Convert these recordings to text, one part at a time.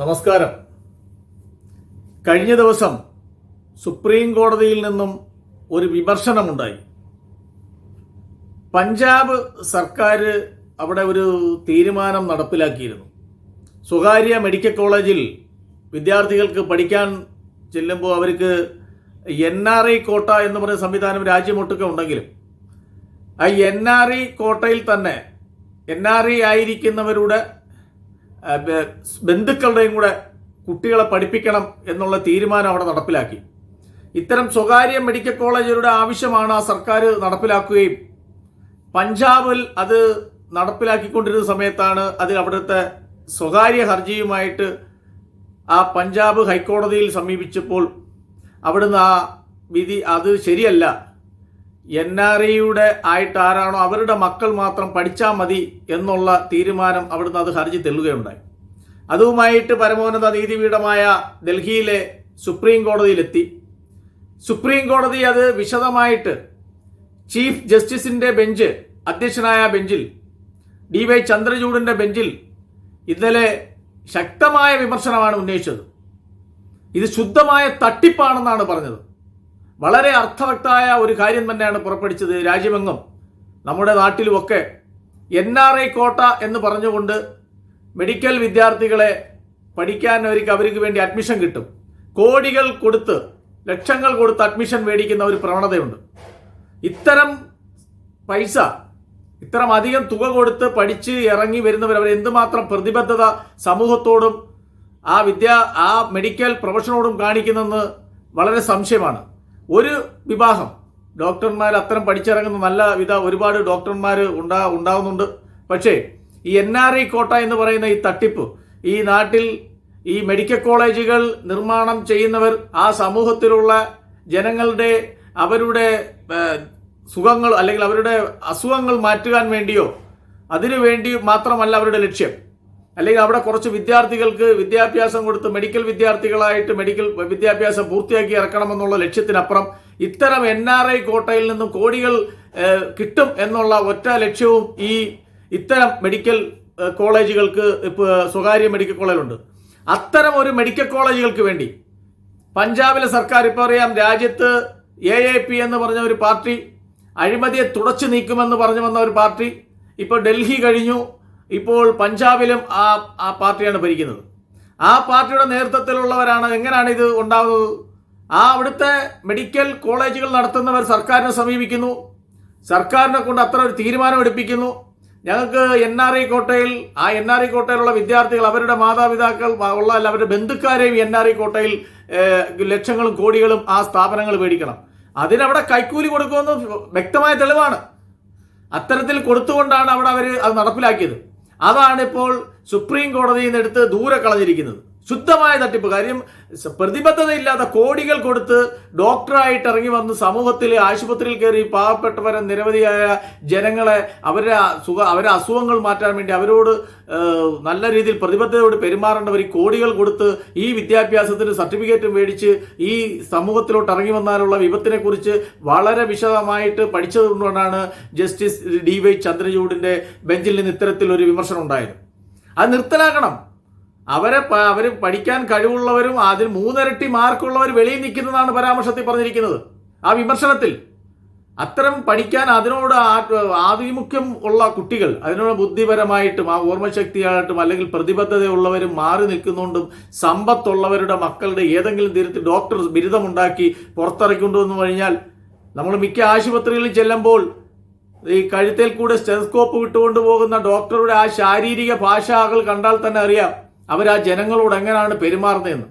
നമസ്കാരം. കഴിഞ്ഞ ദിവസം സുപ്രീം കോടതിയിൽ നിന്നും ഒരു വിമർശനമുണ്ടായി. പഞ്ചാബ് സർക്കാർ അവിടെ ഒരു തീരുമാനം നടപ്പിലാക്കിയിരുന്നു. സ്വകാര്യ മെഡിക്കൽ കോളേജിൽ വിദ്യാർത്ഥികൾക്ക് പഠിക്കാൻ ചെല്ലുമ്പോൾ അവർക്ക് എൻ ആർ ഐ കോട്ട എന്ന് പറയുന്ന സംവിധാനം രാജ്യമൊട്ടുക്കെ ഉണ്ടെങ്കിലും ആ എൻ ആർ ഐ കോട്ടയിൽ തന്നെ എൻ ആർ ഐ ആയിരിക്കുന്നവരുടെ ബന്ധുക്കളുടെയും കൂടെ കുട്ടികളെ പഠിപ്പിക്കണം എന്നുള്ള തീരുമാനം അവിടെ നടപ്പിലാക്കി. ഇത്തരം സ്വകാര്യ മെഡിക്കൽ കോളേജുകളുടെ ആവശ്യമാണ് ആ സർക്കാർ നടപ്പിലാക്കുകയും പഞ്ചാബിൽ അത് നടപ്പിലാക്കിക്കൊണ്ടിരുന്ന സമയത്താണ് അതിൽ അവിടുത്തെ സ്വകാര്യ ഹർജിയുമായിട്ട് ആ പഞ്ചാബ് ഹൈക്കോടതിയിൽ സമീപിച്ചപ്പോൾ അവിടുന്ന് ആ വിധി അത് ശരിയല്ല. എൻ ആർ ഐയുടെ ആയിട്ട് ആരാണോ അവരുടെ മക്കൾ മാത്രം പഠിച്ചാൽ മതി എന്നുള്ള തീരുമാനം അവിടുന്ന് അത് ഹർജി തെല്ലുകയുണ്ടായി അതുമായിട്ട് പരമോന്നത നീതിപീഠമായ ഡൽഹിയിലെ സുപ്രീം കോടതിയിലെത്തി സുപ്രീം കോടതി അത് വിശദമായിട്ട് ചീഫ് ജസ്റ്റിസിന്റെ ബെഞ്ച് അധ്യക്ഷനായ ബെഞ്ചിൽ ഡി വൈ ചന്ദ്രചൂഡിന്റെ ബെഞ്ചിൽ ഇന്നലെ ശക്തമായ വിമർശനമാണ് ഉന്നയിച്ചത്. ഇത് ശുദ്ധമായ തട്ടിപ്പാണെന്നാണ് പറഞ്ഞത്. വളരെ അർത്ഥവത്തായ ഒരു കാര്യം തന്നെയാണ് പുറപ്പെടുവിച്ചത് രാജ്യമെങ്ങും നമ്മുടെ നാട്ടിലുമൊക്കെ എൻ ആർ ഐ കോട്ട എന്ന് പറഞ്ഞുകൊണ്ട് മെഡിക്കൽ വിദ്യാർത്ഥികളെ പഠിക്കാൻ അവർക്ക് അവർക്ക് വേണ്ടി അഡ്മിഷൻ കിട്ടും. കോടികൾ കൊടുത്ത് ലക്ഷങ്ങൾ കൊടുത്ത് അഡ്മിഷൻ മേടിക്കുന്ന ഒരു പ്രവണതയുണ്ട്. ഇത്തരം പൈസ ഇത്തരം അധികം തുക കൊടുത്ത് പഠിച്ച് ഇറങ്ങി വരുന്നവർ അവർ എന്തുമാത്രം പ്രതിബദ്ധത സമൂഹത്തോടും ആ വിദ്യ ആ മെഡിക്കൽ പ്രൊഫഷനോടും കാണിക്കുന്നെന്ന് വളരെ സംശയമാണ്. ഒരു വിവാഹം ഡോക്ടർമാർ അത്തരം പഠിച്ചിറങ്ങുന്ന നല്ല വിധ ഒരുപാട് ഡോക്ടർമാർ ഉണ്ടാ ഉണ്ടാവുന്നുണ്ട്. പക്ഷേ ഈ എൻ ആർ ഐ കോട്ട എന്ന് പറയുന്ന ഈ തട്ടിപ്പ് ഈ നാട്ടിൽ ഈ മെഡിക്കൽ കോളേജുകൾ നിർമ്മാണം ചെയ്യുന്നവർ ആ സമൂഹത്തിലുള്ള ജനങ്ങളുടെ അവരുടെ സുഖങ്ങൾ അല്ലെങ്കിൽ അവരുടെ അസുഖങ്ങൾ മാറ്റുവാൻ വേണ്ടിയോ അതിനു വേണ്ടി മാത്രമല്ല അവരുടെ ലക്ഷ്യം. അല്ലെങ്കിൽ അവിടെ കുറച്ച് വിദ്യാർത്ഥികൾക്ക് വിദ്യാഭ്യാസം കൊടുത്ത് മെഡിക്കൽ വിദ്യാർത്ഥികളായിട്ട് മെഡിക്കൽ വിദ്യാഭ്യാസം പൂർത്തിയാക്കി ഇറക്കണമെന്നുള്ള ലക്ഷ്യത്തിനപ്പുറം ഇത്തരം എൻ ആർ ഐ കോട്ടയിൽ നിന്നും കോടികൾ കിട്ടും എന്നുള്ള ഒറ്റ ലക്ഷ്യവും ഈ ഇത്തരം മെഡിക്കൽ കോളേജുകൾക്ക് സ്വകാര്യ മെഡിക്കൽ കോളേജുണ്ട് അത്തരം ഒരു മെഡിക്കൽ കോളേജുകൾക്ക് വേണ്ടി പഞ്ചാബിലെ സർക്കാർ ഇപ്പോൾ അറിയാം രാജ്യത്ത് എ എ പി എന്ന് പറഞ്ഞ ഒരു പാർട്ടി അഴിമതിയെ തുടച്ചു നീക്കുമെന്ന് പറഞ്ഞു വന്ന ഒരു പാർട്ടി ഇപ്പോൾ ഡൽഹി കഴിഞ്ഞു. ഇപ്പോൾ പഞ്ചാബിലും ആ ആ പാർട്ടിയാണ് ഭരിക്കുന്നത്. ആ പാർട്ടിയുടെ നേതൃത്വത്തിലുള്ളവരാണ് എങ്ങനെയാണ് ഇത് ഉണ്ടാകുന്നത് ആ അവിടുത്തെ മെഡിക്കൽ കോളേജുകൾ നടത്തുന്നവർ സർക്കാരിനെ സമീപിക്കുന്നു. സർക്കാരിനെ കൊണ്ട് അത്ര ഒരു തീരുമാനം എടുപ്പിക്കുന്നു. ഞങ്ങൾക്ക് എൻ ആർ ഐ കോട്ടയിൽ ആ എൻ ആർ ഐ കോട്ടയിലുള്ള വിദ്യാർത്ഥികൾ അവരുടെ മാതാപിതാക്കൾ ഉള്ള അല്ല അവരുടെ ബന്ധുക്കാരെയും എൻ ആർ ഐ കോട്ടയിൽ ലക്ഷങ്ങളും കോടികളും ആ സ്ഥാപനങ്ങൾ മേടിക്കണം. അതിനവിടെ കൈക്കൂലി കൊടുക്കുമെന്ന് വ്യക്തമായ തെളിവാണ്. അത്തരത്തിൽ കൊടുത്തുകൊണ്ടാണ് അവിടെ അവർ അത് നടപ്പിലാക്കിയത്. അതാണ് ഇപ്പോൾ സുപ്രീം കോടതിയിൽ നിന്ന് എടുത്ത് ദൂരെ കളഞ്ഞിരിക്കുന്നത്. ശുദ്ധമായ തട്ടിപ്പ്. കാര്യം പ്രതിബദ്ധതയില്ലാത്ത കോടികൾ കൊടുത്ത് ഡോക്ടറായിട്ട് ഇറങ്ങി വന്ന് സമൂഹത്തിൽ ആശുപത്രിയിൽ കയറി പാവപ്പെട്ടവരെ നിരവധിയായ ജനങ്ങളെ അവരുടെ സുഖ അവരുടെ അസുഖങ്ങൾ മാറ്റാൻ വേണ്ടി അവരോട് നല്ല രീതിയിൽ പ്രതിബദ്ധതയോട് പെരുമാറേണ്ടവർ ഈ കോടികൾ കൊടുത്ത് ഈ വിദ്യാഭ്യാസത്തിന് സർട്ടിഫിക്കറ്റ് മേടിച്ച് ഈ സമൂഹത്തിലോട്ട് ഇറങ്ങി വന്നാലുള്ള വിപത്തിനെ കുറിച്ച് വളരെ വിശദമായിട്ട് പഠിച്ചതുകൊണ്ടാണ് ജസ്റ്റിസ് ഡി വൈ ചന്ദ്രചൂഡിന്റെ ബെഞ്ചിൽ നിന്ന് ഇത്തരത്തിൽ ഒരു വിമർശനം ഉണ്ടായത്. അത് നിർത്തലാക്കണം. അവരെ അവർ പഠിക്കാൻ കഴിവുള്ളവരും അതിൽ മൂന്നിരട്ടി മാർക്കുള്ളവർ വെളിയിൽ നിൽക്കുന്നതാണ് പരാമർശത്തിൽ പറഞ്ഞിരിക്കുന്നത്. ആ വിമർശനത്തിൽ അത്തരം പഠിക്കാൻ അതിനോട് ആഭിമുഖ്യം ഉള്ള കുട്ടികൾ അതിനോട് ബുദ്ധിപരമായിട്ടും ആ ഓർമ്മശക്തിയായിട്ടും അല്ലെങ്കിൽ പ്രതിബദ്ധതയുള്ളവരും മാറി നിൽക്കുന്നുണ്ടും സമ്പത്തുള്ളവരുടെ മക്കളുടെ ഏതെങ്കിലും തരത്തിൽ ഡോക്ടർ ബിരുദമുണ്ടാക്കി പുറത്തിറക്കൊണ്ടുവന്നു കഴിഞ്ഞാൽ നമ്മൾ മിക്ക ആശുപത്രികളിൽ ചെല്ലുമ്പോൾ ഈ കഴുത്തിൽ കൂടെ സ്റ്റെസ്കോപ്പ് വിട്ടുകൊണ്ട് പോകുന്ന ഡോക്ടറുടെ ആ ശാരീരിക ഭാഷകൾ കണ്ടാൽ തന്നെ അറിയാം. അവർ ആ ജനങ്ങളോട് എങ്ങനെയാണ് പെരുമാറുന്നതെന്ന്.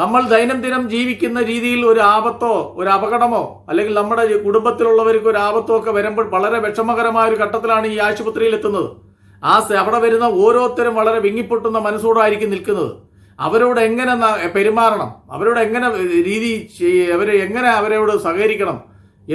നമ്മൾ ദൈനംദിനം ജീവിക്കുന്ന രീതിയിൽ ഒരു ആപത്തോ ഒരു അപകടമോ അല്ലെങ്കിൽ നമ്മുടെ കുടുംബത്തിലുള്ളവർക്ക് ഒരു ആപത്തോ ഒക്കെ വരുമ്പോൾ വളരെ വിഷമകരമായ ഒരു ഘട്ടത്തിലാണ് ഈ ആശുപത്രിയിൽ എത്തുന്നത്. ആ അവിടെ വരുന്ന ഓരോരുത്തരും വളരെ വിങ്ങിപ്പൊട്ടുന്ന മനസ്സോടായിരിക്കും നിൽക്കുന്നത്. അവരോട് എങ്ങനെ പെരുമാറണം? അവരോട് എങ്ങനെ രീതി അവരെ എങ്ങനെ അവരോട് സഹകരിക്കണം?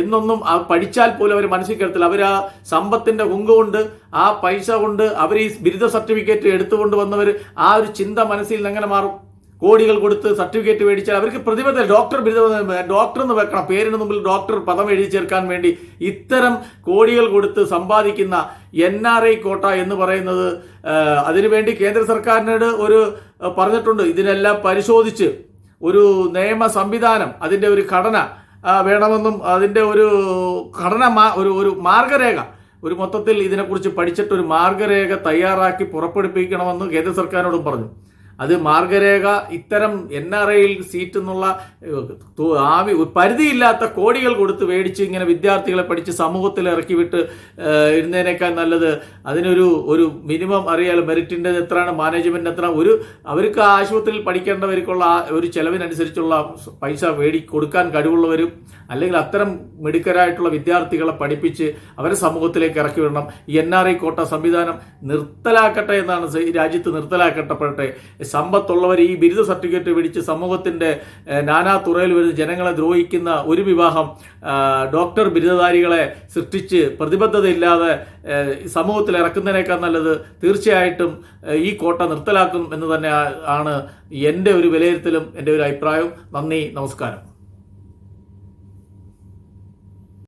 എന്നൊന്നും പഠിച്ചാൽ പോലും അവർ മനസ്സിൽ കരുത്തില്ല അവർ ആ സമ്പത്തിന്റെ കുങ്ക കൊണ്ട് ആ പൈസ കൊണ്ട് അവർ ഈ ബിരുദ സർട്ടിഫിക്കറ്റ് എടുത്തുകൊണ്ട് വന്നവർ ആ ഒരു ചിന്ത മനസ്സിൽ നിന്ന് എങ്ങനെ മാറും? കോടികൾ കൊടുത്ത് സർട്ടിഫിക്കറ്റ് മേടിച്ചാൽ അവർക്ക് പ്രതിബദ്ധ ഡോക്ടർ ബിരുദം ഡോക്ടർ എന്ന് വെക്കണം. പേരിന് മുമ്പിൽ ഡോക്ടർ പദം എഴുതി ചേർക്കാൻ വേണ്ടി ഇത്തരം കോടികൾ കൊടുത്ത് സമ്പാദിക്കുന്ന എൻ ആർ ഐ കോട്ട എന്ന് പറയുന്നത് അതിനുവേണ്ടി കേന്ദ്ര സർക്കാരിനോട് ഒരു പറഞ്ഞിട്ടുണ്ട്. ഇതിനെല്ലാം പരിശോധിച്ച് ഒരു നിയമ സംവിധാനം അതിന്റെ ഒരു ഘടന വേണമെന്നും അതിന്റെ ഒരു ഘടന ഒരു ഒരു മാർഗരേഖ. ഒരു മൊത്തത്തിൽ ഇതിനെക്കുറിച്ച് പഠിച്ചിട്ട് ഒരു മാർഗരേഖ തയ്യാറാക്കി പുറപ്പെടുപ്പിക്കണമെന്ന് കേന്ദ്ര സർക്കാരിനോടും പറഞ്ഞു. അത് മാർഗരേഖ ഇത്തരം എൻ ആർ ഐയിൽ സീറ്റ് എന്നുള്ള ആവി പരിധിയില്ലാത്ത കോടികൾ കൊടുത്ത് മേടിച്ച് ഇങ്ങനെ വിദ്യാർത്ഥികളെ പഠിച്ച് സമൂഹത്തിൽ ഇറക്കി വിട്ട് ഇരുന്നതിനേക്കാൾ നല്ലത്. അതിനൊരു ഒരു മിനിമം അറിയാലോ മെറിറ്റിന്റെ എത്രയാണ് മാനേജ്മെന്റ് എത്ര ഒരു അവർക്ക് ആശുപത്രിയിൽ പഠിക്കേണ്ടവർക്കുള്ള ഒരു ചെലവിനനുസരിച്ചുള്ള പൈസ മേടി കൊടുക്കാൻ കഴിവുള്ളവരും അല്ലെങ്കിൽ അത്തരം മിടുക്കരായിട്ടുള്ള വിദ്യാർത്ഥികളെ പഠിപ്പിച്ച് അവരെ സമൂഹത്തിലേക്ക് ഇറക്കി വിടണം. എൻ ആർ ഐ കോട്ട സംവിധാനം നിർത്തലാക്കട്ടെ എന്നാണ് രാജ്യത്ത് നിർത്തലാക്കപ്പെട്ടെ സമ്പത്തുള്ളവർ ഈ ബിരുദ സർട്ടിഫിക്കറ്റ് പിടിച്ച് സമൂഹത്തിന്റെ നാനാ തുറയിൽ വരുന്ന ജനങ്ങളെ ദ്രോഹിക്കുന്ന ഒരു വിവാഹം ഡോക്ടർ ബിരുദധാരികളെ സൃഷ്ടിച്ച് പ്രതിബദ്ധതയില്ലാതെ സമൂഹത്തിൽ ഇറക്കുന്നതിനേക്കാൾ നല്ലത് തീർച്ചയായിട്ടും ഈ കോട്ട നിർത്തലാക്കും എന്ന് തന്നെ ആണ് എന്റെ ഒരു വിലയിരുത്തലും എന്റെ ഒരു അഭിപ്രായവും. നന്ദി നമസ്കാരം.